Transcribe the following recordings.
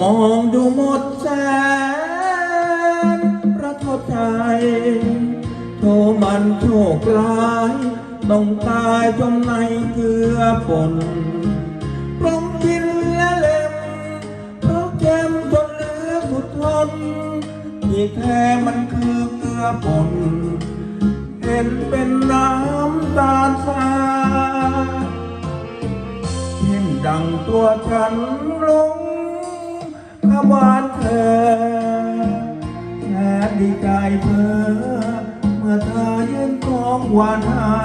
มองดูหมดแสนประทบใจโทมันโชคร้าย ต้องตายจมในเกลือปนปรมกินและเล็มเพราะแกมจนเหลือสุดทน ที่แท้มันคือเกลือปนเห็นเป็นน้ำตาลทรายยิ่งดังตัวฉันลง วานเธอแค่ดีใจเธอเมื่อเธอยื่นของหวานให้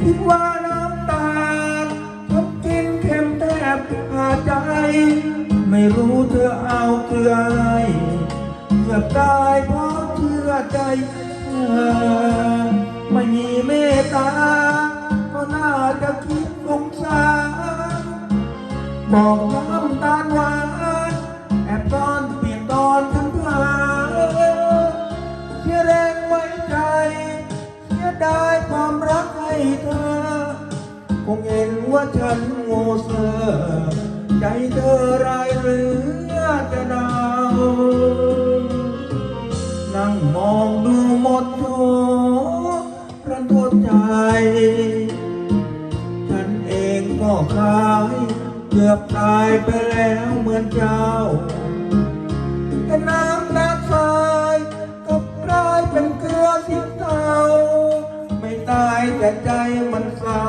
คิดว่าน้ำตาทำกินเค็มแทบขาดใจ ไม่รู้เธอเอาเกลืออะไรเกือบตายเพราะเชื่อใจเธอไม่มีเมตตา ก็น่าจะคิดสงสารบอกน้ำตา คงเห็นว่าฉันโง่เซ่อใจเธอรายหรือจะดาวนั่งมองดูหมดโถรันทดใจ ฉันเองก็คล้าย เกือบตายไปแล้วเหมือนเจ้าแต่น้ำตาทรายกลับกลายเป็นเกลือสีเทาไม่ตายแต่ใจมันเศร้า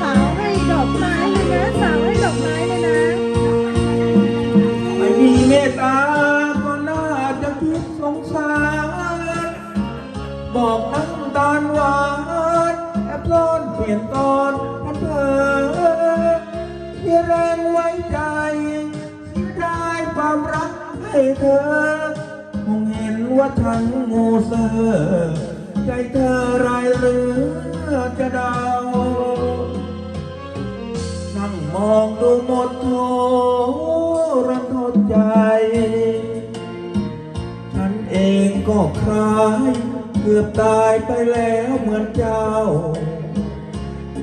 สาวให้ดอกไม้เลยนะ สาวให้ดอกไม้เลยนะ ไม่มีเมตตาก็น่าจะคิดสงสาร บอกน้ำตาลหวานแอบร้อนเปลี่ยนตอน เธอ คงเห็นว่าฉันโง่เซอใจเธอไรายเรือจะดานั่งมองดูหมดโทรันทดใจ ฉันเองก็คล้ายเกือบตายไปแล้วเหมือนเจ้า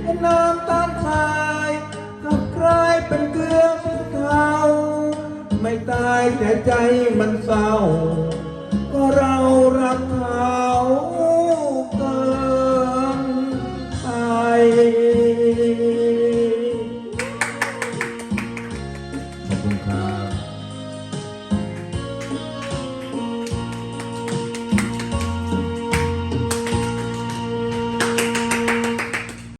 แค่น้ำตาลทรายกลับกลายเป็นเกลือ ไม่ตายแต่ใจมันเศร้า